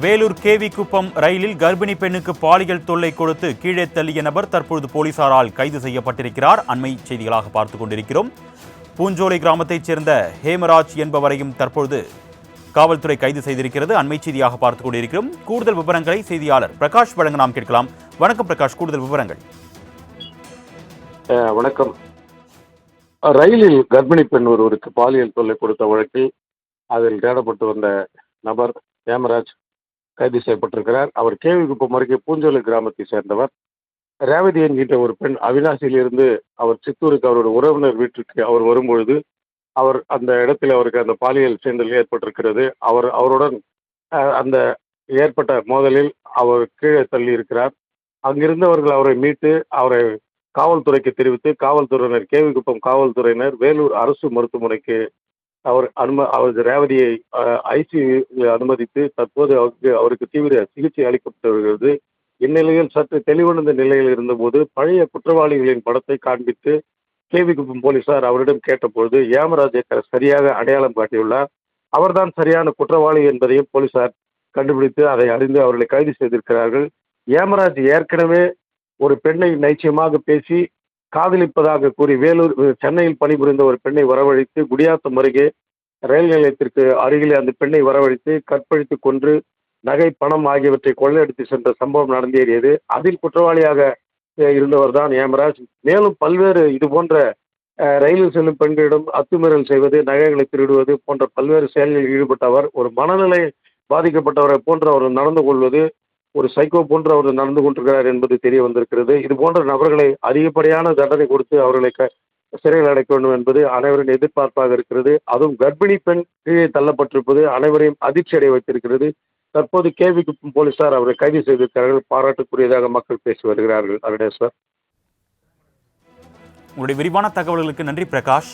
வேலூர் கேவிக்குப்பம் ரயிலில் கர்ப்பிணி பெண்ணுக்கு பாலியல் தொல்லை கொடுத்து கீழே தள்ளிய நபர் தற்பொழுது போலீசாரால் கைது செய்யப்பட்டிருக்கிறார். அண்மை செய்திகளாக பார்த்துக் கொண்டிருக்கிறோம். பூஞ்சோலை கிராமத்தைச் சேர்ந்த ஹேமராஜ் என்பவரையும் தற்பொழுது காவல்துறை கைது செய்திருக்கிறது. அண்மை செய்தியாக பார்த்துக் கொண்டிருக்கிறோம். கூடுதல் விவரங்களை செய்தியாளர் பிரகாஷ் வழங்க நாம் கேட்கலாம். வணக்கம் பிரகாஷ் கூடுதல் விவரங்கள். வணக்கம். ரயிலில் கர்ப்பிணி பெண் ஒருவருக்கு பாலியல் தொல்லை கொடுத்த வழக்கில் அதில் தேடப்பட்டு வந்த நபர் ஹேமராஜ். கைது செய்யப்பட்டிருக்கிறார். அவர் கேவிக்குப்பம் அருகே பூஞ்சோலை கிராமத்தை சேர்ந்தவர். ரேவதி என்கின்ற ஒரு பெண் அவினாசியிலிருந்து அவர் சித்தூருக்கு அவருடைய உறவினர் வீட்டிற்கு அவர் வரும்பொழுது அவர் அந்த இடத்தில் அவருக்கு அந்த பாலியல் சீண்டல் ஏற்பட்டிருக்கிறது. அவர் அவருடன் அந்த ஏற்பட்ட மோதலில் அவர் கீழே தள்ளி இருக்கிறார் அங்கிருந்தவர்கள் அவரை மீட்டு அவரை காவல்துறைக்கு தெரிவித்து காவல்துறையினர் கேவிக்குப்பம் காவல்துறையினர் வேலூர் அரசு மருத்துவமனைக்கு அவர் அனும அவரது ரேவதியை ஐசியூ அனுமதித்து தற்போது அவருக்கு அவருக்கு தீவிர சிகிச்சை அளிக்கப்பட்டு வருகிறது இந்நிலையில் சற்று தெளிவடைந்த நிலையில் இருந்தபோது பழைய குற்றவாளிகளின் படத்தை காண்பித்து கேவிக்குப்பம் போலீசார் அவரிடம் கேட்டபொழுது ஏமராஜை சரியாக அடையாளம் காட்டியுள்ளார். அவர்தான் சரியான குற்றவாளி என்பதையும் போலீசார் கண்டுபிடித்து அதை அறிந்து அவர்களை கைது செய்திருக்கிறார்கள். ஏமராஜ் ஏற்கனவே ஒரு பெண்ணை நைச்சியமாக பேசி காதலிப்பதாக கூறி வேலூர் சென்னையில் பணிபுரிந்த ஒரு பெண்ணை வரவழைத்து குடியாத்தம் அருகே ரயில் நிலையத்திற்கு அருகிலே அந்த பெண்ணை வரவழைத்து கற்பழித்து கொன்று நகை பணம் ஆகியவற்றை கொள்ளையடித்து சென்ற சம்பவம் நடந்தேறியது. அதில் குற்றவாளியாக இருந்தவர் தான் ஏமராஜ். மேலும் பல்வேறு இது போன்ற ரயிலில் செல்லும் பெண்களிடம் அத்துமீறல் செய்வது நகைகளை திருடுவது போன்ற பல்வேறு செயல்களில் ஈடுபட்டவர் ஒரு மனநிலை பாதிக்கப்பட்டவரை போன்று அவர் நடந்து கொள்வது ஒரு சைக்கோ போன்று அவர் நடந்து கொண்டிருக்கிறார் என்பது தெரிய வந்திருக்கிறது. இது போன்ற நபர்களை அதிகப்படியான தண்டனை கொடுத்து அவர்களை க சிறையில் அடைக்க வேண்டும் என்பது அனைவரின் எதிர்பார்ப்பாக இருக்கிறது. அதுவும் கர்ப்பிணி பெண் கீழே தள்ளப்பட்டிருப்பது அனைவரையும் அதிர்ச்சி அடைய வைத்திருக்கிறது. தற்போது கேவிக்கு போலீசார் அவரை கைது செய்திருக்கிறார்கள். பாராட்டுக்குரியதாக மக்கள் பேசி வருகிறார்கள். அருணேஸ்வர். உங்களுடைய விரிவான தகவல்களுக்கு நன்றி பிரகாஷ்.